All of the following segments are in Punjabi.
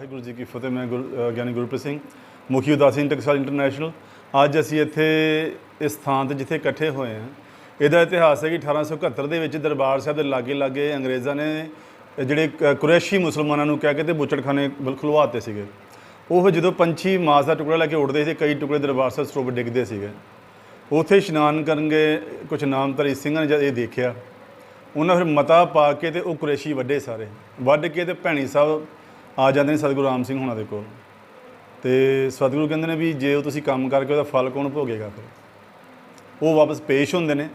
ਵਾਹਿਗੁਰੂ ਜੀ ਕੀ ਫਤਿਹ, ਮੈਂ ਗੁਰ ਗਿਆਨੀ ਗੁਰਪ੍ਰੀਤ ਸਿੰਘ, ਮੁਖੀ ਉਦਾਸੀ ਟਕਸਾਲ ਇੰਟਰਨੈਸ਼ਨਲ। ਅੱਜ ਅਸੀਂ ਇੱਥੇ ਇਸ ਥਾਂ ਤੇ ਜਿੱਥੇ ਇਕੱਠੇ ਹੋਏ ਹਾਂ, ਇਹਦਾ ਇਤਿਹਾਸ ਹੈ ਕਿ 1871 ਦੇ ਵਿੱਚ ਦਰਬਾਰ ਸਾਹਿਬ ਦੇ ਲਾਗੇ ਲਾਗੇ ਅੰਗਰੇਜ਼ਾਂ ਨੇ ਜਿਹੜੇ ਕ- ਕੁਰੈਸ਼ੀ ਮੁਸਲਮਾਨਾਂ ਨੂੰ ਕਹਿ ਕੇ ਤੇ ਬੁੱਚੜਖਾਨੇ ਬਿਲ- ਖੁਲਵਾਤੇ ਸੀਗੇ। ਉਹ ਜਦੋਂ ਪੰਛੀ ਮਾਸ ਦਾ ਟੁਕੜਾ ਲੈ ਕੇ ਉੱਡਦੇ ਸੀ, ਕਈ ਟੁਕੜੇ ਦਰਬਾਰ ਸਾਹਿਬ ਸਰੋਵਰ ਡਿੱਗਦੇ ਸੀਗੇ। ਉੱਥੇ ਇਸ਼ਨਾਨ ਕਰਨਗੇ ਕੁਝ ਨਾਮਧਾਰੀ ਸਿੰਘਾਂ ਨੇ ਜਦ ਇਹ ਦੇਖਿਆ, ਉਹਨਾਂ ਫਿਰ ਮਤਾ ਪਾ ਕੇ ਤੇ ਉਹ ਕੁਰੈਸ਼ੀ ਵੱਡੇ ਸਾਰੇ। ਵੱਢ ਕੇ ਤੇ ਭੈਣੀ ਸਾਹਿਬ ਆ ਜਾਂਦੇ ਨੇ ਸਤਿਗੁਰੂ ਰਾਮ ਸਿੰਘ ਹੁਣਾਂ ਦੇ ਕੋਲ। ਤੇ ਸਤਿਗੁਰੂ ਕਹਿੰਦੇ ਨੇ ਵੀ ਜੇ ਉਹ ਤੁਸੀਂ ਕੰਮ ਕਰਕੇ ਉਹਦਾ ਫਲ ਕੌਣ ਭੋਗੇਗਾ ਫਿਰ? ਉਹ ਵਾਪਸ ਪੇਸ਼ ਹੁੰਦੇ ਨੇ।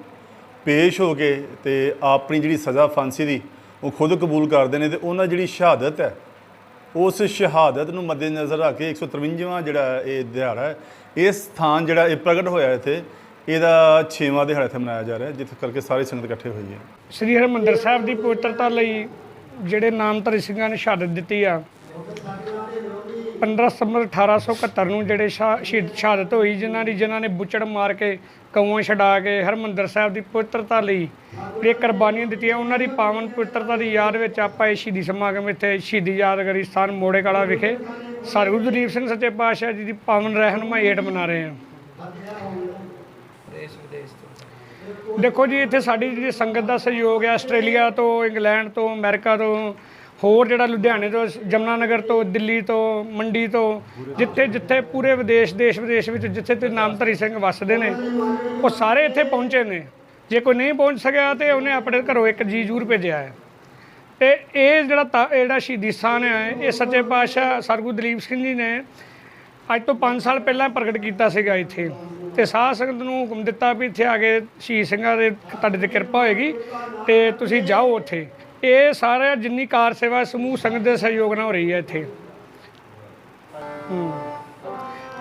ਪੇਸ਼ ਹੋ ਕੇ ਤੇ ਆਪਣੀ ਜਿਹੜੀ ਸਜ਼ਾ ਫਾਂਸੀ ਦੀ ਉਹ ਖੁਦ ਕਬੂਲ ਕਰਦੇ ਨੇ ਤੇ ਉਹਨਾਂ ਦੀ ਜਿਹੜੀ ਸ਼ਹਾਦਤ ਹੈ, ਉਸ ਸ਼ਹਾਦਤ ਨੂੰ ਮੱਦੇਨਜ਼ਰ ਰੱਖ ਕੇ 153ਵਾਂ ਜਿਹੜਾ ਇਹ ਦਿਹਾੜਾ ਹੈ ਇਸ ਸਥਾਨ ਜਿਹੜਾ ਇਹ ਪ੍ਰਗਟ ਹੋਇਆ ਇੱਥੇ, ਇਹਦਾ 6ਵਾਂ ਦਿਹਾੜਾ ਇੱਥੇ ਮਨਾਇਆ ਜਾ ਰਿਹਾ, ਜਿੱਥੇ ਕਰਕੇ ਸਾਰੀ ਸੰਗਤ ਇਕੱਠੇ ਹੋਈ ਹੈ ਸ੍ਰੀ ਹਰਿਮੰਦਰ ਸਾਹਿਬ ਦੀ ਪਵਿੱਤਰਤਾ ਲਈ ਜਿਹੜੇ ਨਾਮਧਾਰੀ ਸਿੰਘਾਂ ਨੇ ਸ਼ਹਾਦਤ ਦਿੱਤੀ ਆ 15 ਸਤੰਬਰ 1871 ਨੂੰ ਜਿਹੜੇ ਸ਼ਹਾ- ਸ਼ਹੀਦ, ਸ਼ਹਾਦਤ ਹੋਈ, ਜਿਨ੍ਹਾਂ ਦੀ, ਜਿਨ੍ਹਾਂ ਨੇ ਬੁੱਚੜ ਮਾਰ ਕੇ ਕੌਆਂ ਛਡਾ ਕੇ ਹਰਿਮੰਦਰ ਸਾਹਿਬ ਦੀ ਪਵਿੱਤਰਤਾ ਲਈ ਜਿਹੜੇ ਕੁਰਬਾਨੀਆਂ ਦਿੱਤੀਆਂ। ਉਹਨਾਂ ਦੀ ਪਾਵਨ ਪਵਿੱਤਰਤਾ ਦੀ ਯਾਦ ਵਿੱਚ ਆਪਾਂ ਇਹ ਸ਼ਹੀਦੀ ਸਮਾਗਮ ਇੱਥੇ ਸ਼ਹੀਦੀ ਯਾਦਗਾਰੀ ਸਥਾਨ ਮੋੜੇ ਕਾਲਾ ਵਿਖੇ ਸਤਿਗੁਰੂ ਦਲੀਪ ਸਿੰਘ ਸੱਚੇ ਪਾਤਸ਼ਾਹ ਜੀ ਦੀ ਪਾਵਨ ਰਹਿਨਮਾਈ ਹੇਠ ਮਨਾ ਰਹੇ ਹਾਂ। ਦੇਖੋ ਜੀ, ਇੱਥੇ ਸਾਡੀ ਜਿਹੜੀ ਸੰਗਤ ਦਾ ਸਹਿਯੋਗ ਹੈ, ਆਸਟ੍ਰੇਲੀਆ ਤੋਂ, ਇੰਗਲੈਂਡ ਤੋਂ, ਅਮਰੀਕਾ ਤੋਂ, ਹੋਰ ਜਿਹੜਾ ਲੁਧਿਆਣੇ ਤੋਂ ਜਮਨਾ ਨਗਰ ਤੋਂ, ਦਿੱਲੀ ਤੋਂ, ਮੰਡੀ ਤੋਂ, ਜਿੱਥੇ ਜਿੱਥੇ ਪੂਰੇ ਵਿਦੇਸ਼, ਦੇਸ਼ ਵਿਦੇਸ਼ ਵਿੱਚ ਜਿੱਥੇ ਤੇ ਨਾਮਧਾਰੀ ਸਿੰਘ ਵੱਸਦੇ ਨੇ, ਉਹ ਸਾਰੇ ਇੱਥੇ ਪਹੁੰਚੇ ਨੇ। ਜੇ ਕੋਈ ਨਹੀਂ ਪਹੁੰਚ ਸਕਿਆ ਤੇ ਉਹਨੇ ਆਪਣੇ ਘਰੋਂ ਇੱਕ ਜੀ ਜ਼ੂਰ ਭੇਜਿਆ ਹੈ। ਤੇ ਇਹ ਜਿਹੜਾ ਤਾ- ਇਹ ਜਿਹੜਾ ਸ਼ਹੀਦੀ ਸਥਾਨ ਹੈ, ਇਹ ਸੱਚੇ ਪਾਤਸ਼ਾਹ ਸਰਗੁਰੂ ਦਲੀਪ ਸਿੰਘ ਜੀ ਨੇ ਅੱਜ ਤੋਂ 5 ਸਾਲ ਪਹਿਲਾਂ ਪ੍ਰਗਟ ਕੀਤਾ ਸੀਗਾ ਇੱਥੇ। ਤੇ ਸਾਧ ਸੰਗਤ ਨੂੰ ਹੁਕਮ ਦਿੱਤਾ ਵੀ ਇੱਥੇ ਆ ਕੇ ਸ਼ਹੀਦ ਸਿੰਘਾਂ ਦੇ ਤੁਹਾਡੇ ਤੇ ਕਿਰਪਾ ਹੋਏਗੀ ਤੇ ਤੁਸੀਂ ਜਾਓ ਉੱਥੇ। ਇਹ ਸਾਰਾ ਜਿੰਨੀ ਕਾਰ ਸੇਵਾ ਸਮੂਹ ਸੰਗਤ ਦੇ ਸਹਿਯੋਗ ਨਾਲ ਹੋ ਰਹੀ ਹੈ ਇੱਥੇ। ਹੂੰ।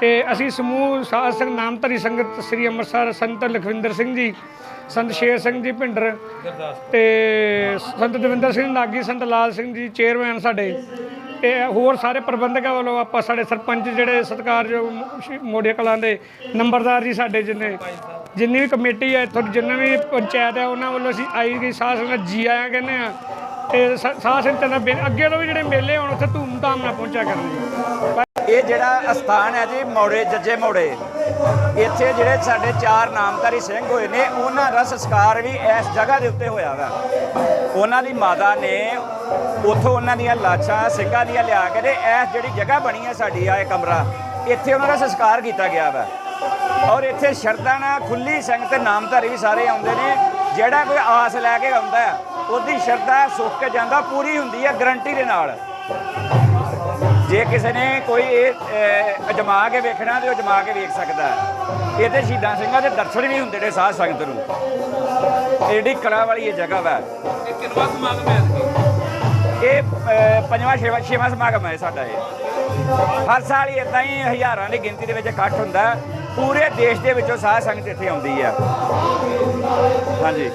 ਤੇ ਅਸੀਂ ਸਮੂਹ ਸਾਧ ਸੰਗਤ, ਨਾਮਧਾਰੀ ਸੰਗਤ ਸ੍ਰੀ ਅੰਮ੍ਰਿਤਸਰ ਸੰਤ ਲਖਵਿੰਦਰ ਸਿੰਘ ਜੀ, ਸੰਤ ਸ਼ੇਰ ਸਿੰਘ ਜੀ ਭਿੰਡਰ ਤੇ ਸੰਤ ਦਵਿੰਦਰ ਸਿੰਘ ਨਾਗੀ, ਸੰਤ ਲਾਲ ਸਿੰਘ ਜੀ ਚੇਅਰਮੈਨ ਸਾਡੇ। ਤੇ ਹੋਰ ਸਾਰੇ ਪ੍ਰਬੰਧਕਾਂ ਵੱਲੋਂ ਆਪਾਂ ਸਾਡੇ ਸਰਪੰਚ ਜਿਹੜੇ ਸਤਿਕਾਰਯੋਗ ਮ- ਕਲਾਂ ਦੇ ਨੰਬਰਦਾਰ ਜੀ ਸਾਡੇ ਜਿੰਨੇ, ਜਿੰਨੀ ਵੀ ਕਮੇਟੀ ਹੈ, ਇੱਥੋਂ ਦੀ ਜਿੰਨਾ ਵੀ ਪੰਚਾਇਤ ਹੈ, ਉਹਨਾਂ ਵੱਲੋਂ ਅਸੀਂ ਆਈ ਗਈ ਸਾਹ ਸੰਗਤ ਜੀ ਆਇਆ ਕਹਿੰਦੇ ਆ ਤੇ ਸ- ਸਾਧ ਸੰਗਤ ਨਾਲ ਅੱਗੇ ਤੋਂ ਵੀ ਜਿਹੜੇ ਮੇਲੇ ਹੋਣ, ਉੱਥੇ ਧੂਮ-ਧਾਮ ਨਾਲ ਪਹੁੰਚਿਆ ਕਰਨਗੇ। ਇਹ ਜਿਹੜਾ ਅਸਥਾਨ ਹੈ ਜੀ ਮੋੜੇ, ਜੱਜੇ ਮੋੜੇ। ਇੱਥੇ ਜਿਹੜੇ ਸਾਡੇ ਚਾਰ ਨਾਮਧਾਰੀ ਸਿੰਘ ਹੋਏ ਨੇ, ਉਹਨਾਂ ਦਾ ਸੰਸਕਾਰ ਵੀ ਇਸ ਜਗ੍ਹਾ ਦੇ ਉੱਤੇ ਹੋਇਆ ਵਾ। ਉਹਨਾਂ ਦੀ ਮਾਤਾ ਨੇ ਉੱਥੋਂ ਉਹਨਾਂ ਦੀਆਂ ਲਾਸ਼ਾਂ, ਸਿੰਘਾਂ ਦੀਆਂ ਲਿਆ ਕੇ ਤੇ ਇਸ ਜਿਹੜੀ ਜਗ੍ਹਾ ਬਣੀ ਹੈ ਸਾਡੀ ਆ ਇਹ ਕਮਰਾ, ਇੱਥੇ ਉਹਨਾਂ ਦਾ ਸੰਸਕਾਰ ਕੀਤਾ ਗਿਆ ਵਾ। ਔਰ ਇੱਥੇ ਸ਼ਰਧਾ ਨਾਲ ਖੁੱਲੀ ਸੰਗਤ ਨਾਮਧਾਰੀ ਵੀ ਸਾਰੇ ਆਉਂਦੇ ਨੇ। ਜਿਹੜਾ ਕੋਈ ਆਸ ਲੈ ਕੇ ਆਉਂਦਾ, ਉਹਦੀ ਸ਼ਰਧਾ ਸੁੱਕ ਕੇ ਜਾਂਦਾ, ਪੂਰੀ ਹੁੰਦੀ ਹੈ ਗਰੰਟੀ ਦੇ ਨਾਲ। ਜੇ ਕਿਸੇ ਨੇ ਕੋਈ ਇਹ ਅਜਮਾ ਕੇ ਵੇਖਣਾ ਤੇ ਉਹ ਅਜਮਾ ਕੇ ਵੇਖ ਸਕਦਾ ਹੈ। ਇਹਦੇ ਸ਼ਹੀਦਾਂ ਸਿੰਘਾਂ ਦੇ ਦਰਸ਼ਨ ਵੀ ਹੁੰਦੇ ਨੇ ਸਾਧ ਸੰਗਤ ਨੂੰ। ਜਿਹੜੀ ਕਲਾ ਵਾਲੀ ਇਹ ਜਗ੍ਹਾ ਵਾ। ਇਹ ਕਿੰਨਵਾ ਸਮਾਗਮ ਹੈ? ਇਹ ਪੰਜਵਾਂ ਛੇਵਾਂ ਛੇਵਾਂ ਸਮਾਗਮ ਹੈ ਸਾਡਾ ਇਹ। ਹਰ ਸਾਲ ਹੀ ਇਦਾਂ ਹੀ ਹਜ਼ਾਰਾਂ ਦੀ ਗਿਣਤੀ ਦੇ ਵਿੱਚ ਇਕੱਠ ਹੁੰਦਾ। ਪੂਰੇ ਦੇਸ਼ ਦੇ ਵਿੱਚੋਂ ਸਾਧ ਸੰਗਤ ਇੱਥੇ ਆਉਂਦੀ ਹੈ ਹਾਂਜੀ।